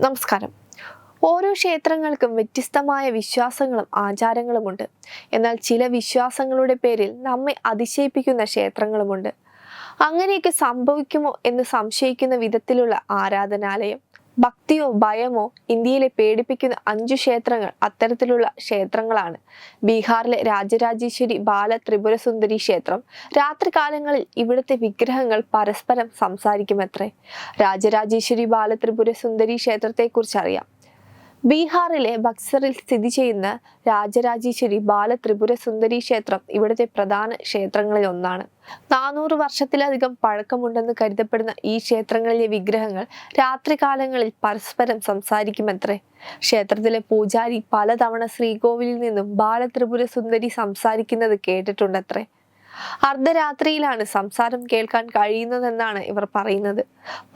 നമസ്കാരം. ഓരോ ക്ഷേത്രങ്ങൾക്കും വ്യത്യസ്തമായ വിശ്വാസങ്ങളും ആചാരങ്ങളുമുണ്ട്. എന്നാൽ ചില വിശ്വാസങ്ങളുടെ പേരിൽ നമ്മെ അതിശയിപ്പിക്കുന്ന ക്ഷേത്രങ്ങളുമുണ്ട്. അങ്ങനെയൊക്കെ സംഭവിക്കുമോ എന്ന് സംശയിക്കുന്ന വിധത്തിലുള്ള ആരാധനാലയം ഭക്തിയോ ഭയമോ ഇന്ത്യയിലെ പേടിപ്പിക്കുന്ന അഞ്ചു ക്ഷേത്രങ്ങൾ അത്തരത്തിലുള്ള ക്ഷേത്രങ്ങളാണ്. ബീഹാറിലെ രാജരാജേശ്വരി ബാല ത്രിപുരസുന്ദരി ക്ഷേത്രം. രാത്രികാലങ്ങളിൽ ഇവിടുത്തെ വിഗ്രഹങ്ങൾ പരസ്പരം സംസാരിക്കുമത്രേ. രാജരാജേശ്വരി ബാല ത്രിപുരസുന്ദരി ക്ഷേത്രത്തെക്കുറിച്ചറിയാം. ബീഹാറിലെ ബക്സറിൽ സ്ഥിതി ചെയ്യുന്ന രാജരാജേശ്വരി ബാല ത്രിപുര സുന്ദരി ക്ഷേത്രം ഇവിടുത്തെ പ്രധാന ക്ഷേത്രങ്ങളിൽ ഒന്നാണ്. നാനൂറ് വർഷത്തിലധികം പഴക്കമുണ്ടെന്ന് കരുതപ്പെടുന്ന ഈ ക്ഷേത്രങ്ങളിലെ വിഗ്രഹങ്ങൾ രാത്രികാലങ്ങളിൽ പരസ്പരം സംസാരിക്കുമത്രേ. ക്ഷേത്രത്തിലെ പൂജാരി പലതവണ ശ്രീകോവിലിൽ നിന്നും ബാലത്രിപുര സുന്ദരി സംസാരിക്കുന്നത് കേട്ടിട്ടുണ്ടത്രേ. അർദ്ധരാത്രിയിലാണ് സംസാരം കേൾക്കാൻ കഴിയുന്നതെന്നാണ് ഇവർ പറയുന്നത്.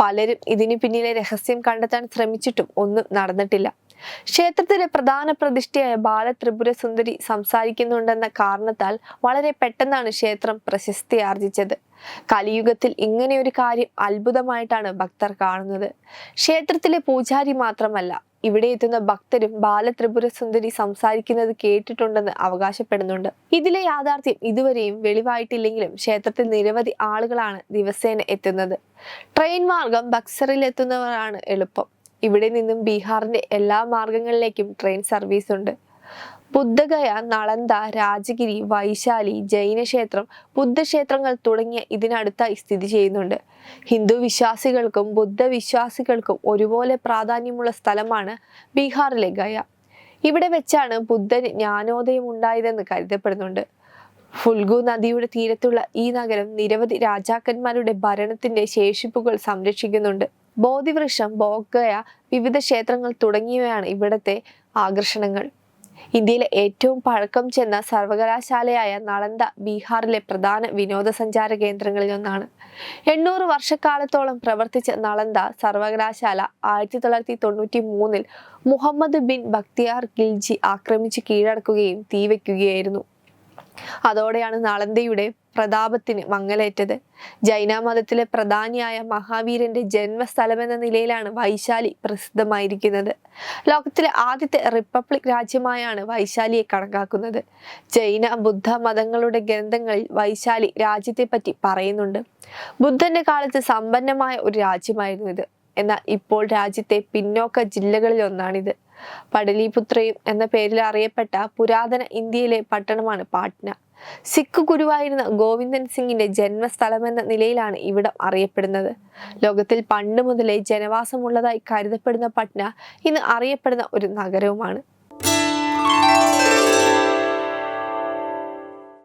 പലരും ഇതിനു പിന്നിലെ രഹസ്യം കണ്ടെത്താൻ ശ്രമിച്ചിട്ടും ഒന്നും നടന്നിട്ടില്ല. ക്ഷേത്രത്തിലെ പ്രധാന പ്രതിഷ്ഠയായ ബാല ത്രിപുര സുന്ദരി സംസാരിക്കുന്നുണ്ടെന്ന കാരണത്താൽ വളരെ പെട്ടെന്നാണ് ക്ഷേത്രം പ്രശസ്തി ആർജിച്ചത്. കലിയുഗത്തിൽ ഇങ്ങനെയൊരു കാര്യം അത്ഭുതമായിട്ടാണ് ഭക്തർ കാണുന്നത്. ക്ഷേത്രത്തിലെ പൂജാരി മാത്രമല്ല ഇവിടെ എത്തുന്ന ഭക്തരും ബാലത്രിപുര സുന്ദരി സംസാരിക്കുന്നത് കേട്ടിട്ടുണ്ടെന്ന് അവകാശപ്പെടുന്നുണ്ട്. ഇതിലെ യാഥാർത്ഥ്യം ഇതുവരെയും വെളിവായിട്ടില്ലെങ്കിലും ക്ഷേത്രത്തിൽ നിരവധി ആളുകളാണ് ദിവസേന എത്തുന്നത്. ട്രെയിൻ മാർഗം ബക്സറിൽ എത്തുന്നവരാണ് എളുപ്പം. ഇവിടെ നിന്നും ബീഹാറിന്റെ എല്ലാ മാർഗങ്ങളിലേക്കും ട്രെയിൻ സർവീസ് ഉണ്ട് ബുദ്ധഗയ നളന്ത രാജഗിരി വൈശാലി ജൈനക്ഷേത്രം ബുദ്ധക്ഷേത്രങ്ങൾ തുടങ്ങിയ ഇതിനടുത്തായി സ്ഥിതി ചെയ്യുന്നുണ്ട്. ഹിന്ദു വിശ്വാസികൾക്കും ബുദ്ധ വിശ്വാസികൾക്കും ഒരുപോലെ പ്രാധാന്യമുള്ള സ്ഥലമാണ് ബീഹാറിലെ ഗയ. ഇവിടെ വെച്ചാണ് ബുദ്ധൻ ജ്ഞാനോദയം ഉണ്ടായതെന്ന് കരുതപ്പെടുന്നുണ്ട്. ഫുൽഗു നദിയുടെ തീരത്തുള്ള ഈ നഗരം നിരവധി രാജാക്കന്മാരുടെ ഭരണത്തിന്റെ ശേഷിപ്പുകൾ സംരക്ഷിക്കുന്നുണ്ട്. ബോധിവൃക്ഷം ബോഗയ വിവിധ ക്ഷേത്രങ്ങൾ തുടങ്ങിയവയാണ് ഇവിടത്തെ ആകർഷണങ്ങൾ. ഇന്ത്യയിലെ ഏറ്റവും പഴക്കം ചെന്ന സർവകലാശാലയായ നളന്ദ ബീഹാറിലെ പ്രധാന വിനോദസഞ്ചാര കേന്ദ്രങ്ങളിൽ ഒന്നാണ്. എണ്ണൂറ് വർഷക്കാലത്തോളം പ്രവർത്തിച്ച നളന്ദ സർവകലാശാല ആയിരത്തി തൊള്ളായിരത്തി തൊണ്ണൂറ്റി മൂന്നിൽ മുഹമ്മദ് ബിൻ ബക്തിയാർ ഗിൽജി ആക്രമിച്ച് കീഴടക്കുകയും തീവയ്ക്കുകയായിരുന്നു അതോടെയാണ് നളന്ദയുടെ പ്രതാപത്തിന് മങ്ങലേറ്റത്. ജൈന മതത്തിലെ പ്രധാനിയായ മഹാവീരന്റെ ജന്മസ്ഥലമെന്ന നിലയിലാണ് വൈശാലി പ്രസിദ്ധമായിരിക്കുന്നത്. ലോകത്തിലെ ആദ്യത്തെ റിപ്പബ്ലിക് രാജ്യമായാണ് വൈശാലിയെ കണക്കാക്കുന്നത്. ജൈന ബുദ്ധ മതങ്ങളുടെ ഗ്രന്ഥങ്ങളിൽ വൈശാലി രാജ്യത്തെപ്പറ്റി പറയുന്നുണ്ട്. ബുദ്ധന്റെ കാലത്ത് സമ്പന്നമായ ഒരു രാജ്യമായിരുന്നു ഇത്. എന്നാൽ ഇപ്പോൾ രാജ്യത്തെ പിന്നോക്ക ജില്ലകളിൽ ഒന്നാണിത്. പടലിപുത്രയും എന്ന പേരിൽ അറിയപ്പെട്ട പുരാതന ഇന്ത്യയിലെ പട്ടണമാണ് പാട്ന. സിഖ് ഗുരുവായിരുന്ന ഗോവിന്ദൻ സിംഗിന്റെ ജന്മസ്ഥലമെന്ന നിലയിലാണ് ഇവിടം അറിയപ്പെടുന്നത്. ലോകത്തിൽ പണ്ട് മുതലേ ജനവാസമുള്ളതായി കരുതപ്പെടുന്ന പട്ന ഇന്ന് അറിയപ്പെടുന്ന ഒരു നഗരവുമാണ്.